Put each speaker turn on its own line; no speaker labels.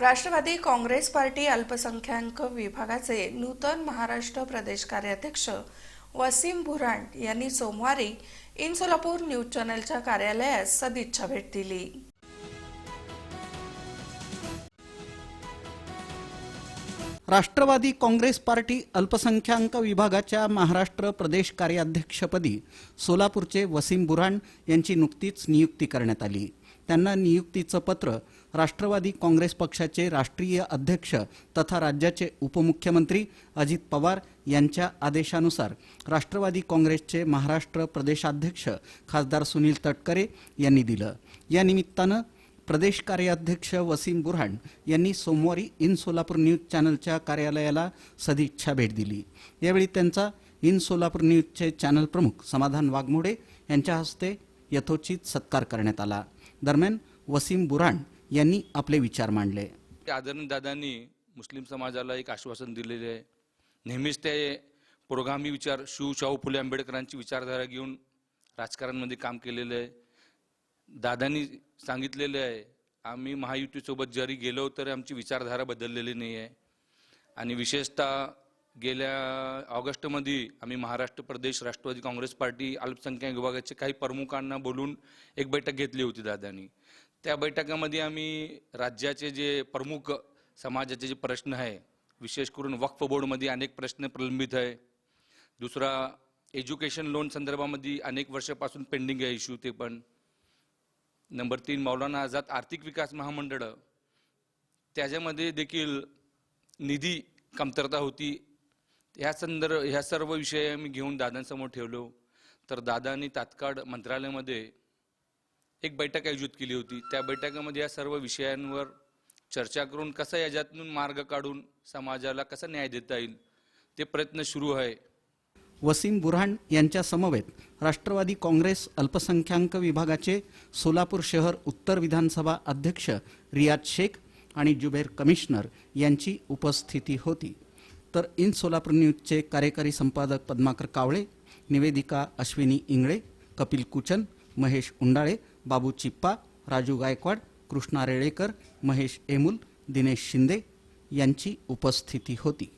Rashtrawadi Congress party अल्पसंख्याक विभागाचे नूतन महाराष्ट्र प्रदेश कार्याध्यक्ष वसीम भुराण यांनी सोमवारी इन सोलापूर न्यूज चॅनलच्या कार्यालयास सदिच्छा भेट दिली.
राष्ट्रवादी काँग्रेस पार्टी अल्पसंख्याक विभागाच्या महाराष्ट्र प्रदेश कार्याध्यक्षपदी सोलापूरचे वसीम बुराण यांची नुकतीच नियुक्ती करण्यात आली. त्यांना नियुक्तीचं पत्र राष्ट्रवादी काँग्रेस पक्षाचे राष्ट्रीय अध्यक्ष तथा राज्याचे उपमुख्यमंत्री अजित पवार यांच्या आदेशानुसार राष्ट्रवादी काँग्रेसचे महाराष्ट्र प्रदेशाध्यक्ष खासदार सुनील तटकरे यांनी दिलं. या निमित्तानं प्रदेश कार्याध्यक्ष वसीम बुरहान यांनी सोमवारी इन सोलापूर न्यूज चॅनलच्या कार्यालयाला सदिच्छा भेट दिली. यावेळी त्यांचा इन सोलापूर न्यूजचे चॅनल प्रमुख समाधान वाघमोडे यांच्या हस्ते यथोचित सत्कार करण्यात आला. दरम्यान वसीम बुराण यांनी आपले विचार मांडले.
आदरणीय दादांनी मुस्लिम समाजाला एक आश्वासन दिलेले आहे. नेहमीच ते पुरोगामी विचार शिव शाहू फुले आंबेडकरांची विचारधारा घेऊन राजकारणामध्ये काम केलेलं आहे. दादांनी सांगितलेलं आहे आम्ही महायुतीसोबत जरी गेलो तरी आमची विचारधारा बदललेली नाही आहे आणि विशेषतः गेल्या ऑगस्टमध्ये आम्ही महाराष्ट्र प्रदेश राष्ट्रवादी काँग्रेस पार्टी अल्पसंख्याक विभागाचे काही प्रमुखांना बोलून एक बैठक घेतली होती दादांनी. त्या बैठकामध्ये आम्ही राज्याचे जे प्रमुख समाजाचे जे प्रश्न आहे विशेष करून वक्फ बोर्डमध्ये अनेक प्रश्न प्रलंबित आहे. दुसरा एज्युकेशन लोन संदर्भामध्ये अनेक वर्षापासून पेंडिंग आहे इश्यू ते पण. नंबर तीन मौलाना आझाद आर्थिक विकास महामंडळ. त्याच्यामध्ये देखील निधी कमतरता होती. ह्या संदर्भ ह्या सर्व विषय मी घेऊन दादांसमोर ठेवलो. तर दादांनी तात्काळ मंत्रालयामध्ये एक बैठक आयोजित केली होती. त्या बैठकामध्ये या सर्व विषयांवर चर्चा करून कसं याच्यातून मार्ग काढून समाजाला कसा न्याय देता येईल ते प्रयत्न सुरू आहे.
वसीम बुरहाण यांच्या समवेत राष्ट्रवादी काँग्रेस अल्पसंख्याक विभागाचे सोलापूर शहर उत्तर विधानसभा अध्यक्ष रियाज शेख आणि जुबेर कमिशनर यांची उपस्थिती होती. तर इन सोलापूर न्यूजचे कार्यकारी संपादक पद्माकर कावळे निवेदिका अश्विनी इंगळे कपिल कुचन महेश उंडाळे बाबू चिप्पा राजू गायकवाड कृष्णा रेळेकर महेश एमुल दिनेश शिंदे यांची उपस्थिती होती.